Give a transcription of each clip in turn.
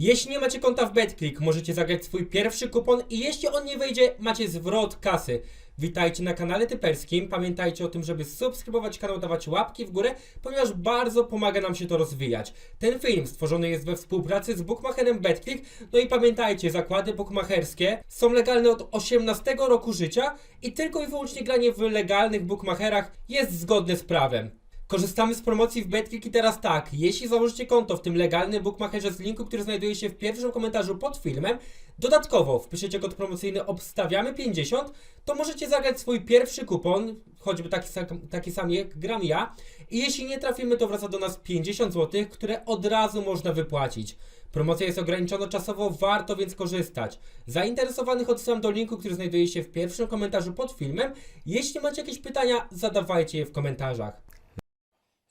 Jeśli nie macie konta w BetClick, możecie zagrać swój pierwszy kupon i jeśli on nie wyjdzie, macie zwrot kasy. Witajcie na kanale Typerskim. Pamiętajcie o tym, żeby subskrybować kanał, dawać łapki w górę, ponieważ bardzo pomaga nam się to rozwijać. Ten film stworzony jest we współpracy z bookmacherem BetClick. No i pamiętajcie, zakłady bookmacherskie są legalne od 18 roku życia i tylko i wyłącznie granie w legalnych bookmacherach jest zgodne z prawem. Korzystamy z promocji w BetClick i teraz tak, jeśli założycie konto w tym legalnym bookmacherze z linku, który znajduje się w pierwszym komentarzu pod filmem, dodatkowo wpiszecie kod promocyjny obstawiamy 50, to możecie zagrać swój pierwszy kupon, choćby taki, taki sam jak gram ja i jeśli nie trafimy, to wraca do nas 50 zł, które od razu można wypłacić. Promocja jest ograniczona czasowo, warto więc korzystać. Zainteresowanych odsyłam do linku, który znajduje się w pierwszym komentarzu pod filmem. Jeśli macie jakieś pytania, zadawajcie je w komentarzach.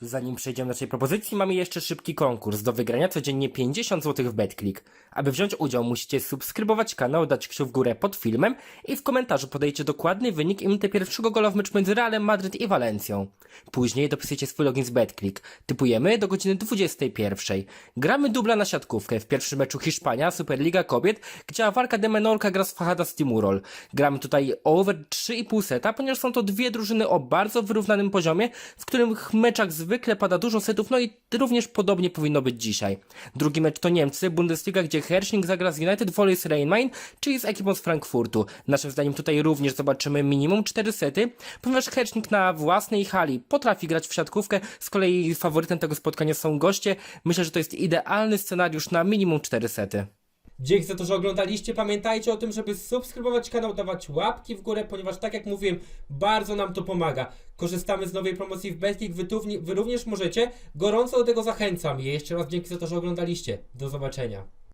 Zanim przejdziemy do naszej propozycji, mamy jeszcze szybki konkurs. Do wygrania codziennie 50 zł w BetClick. Aby wziąć udział, musicie subskrybować kanał, dać kciuk w górę pod filmem i w komentarzu podajcie dokładny wynik i minutę pierwszego gola w meczu między Realem Madryt i Walencją. Później dopisujecie swój login z BetClick. Typujemy do godziny 21. Gramy dubla na siatkówkę. W pierwszym meczu Hiszpania, Superliga Kobiet, gdzie Awarka de Menorca gra z Fahada Stimurol. Gramy tutaj over 3,5 seta, ponieważ są to dwie drużyny o bardzo wyrównanym poziomie, w których meczach zwykle pada dużo setów, no i również podobnie powinno być dzisiaj. Drugi mecz to Niemcy, Bundesliga, gdzie Hersching zagra z United Volleys Rhein-Main, czyli z ekipą z Frankfurtu. Naszym zdaniem tutaj również zobaczymy minimum 4 sety, ponieważ Hersching na własnej hali potrafi grać w siatkówkę, z kolei faworytem tego spotkania są goście. Myślę, że to jest idealny scenariusz na minimum 4 sety. Dzięki za to, że oglądaliście. Pamiętajcie o tym, żeby subskrybować kanał, dawać łapki w górę, ponieważ tak jak mówiłem, bardzo nam to pomaga. Korzystamy z nowej promocji w Betclick, wy, wy również możecie. Gorąco do tego zachęcam. I jeszcze raz dzięki za to, że oglądaliście. Do zobaczenia.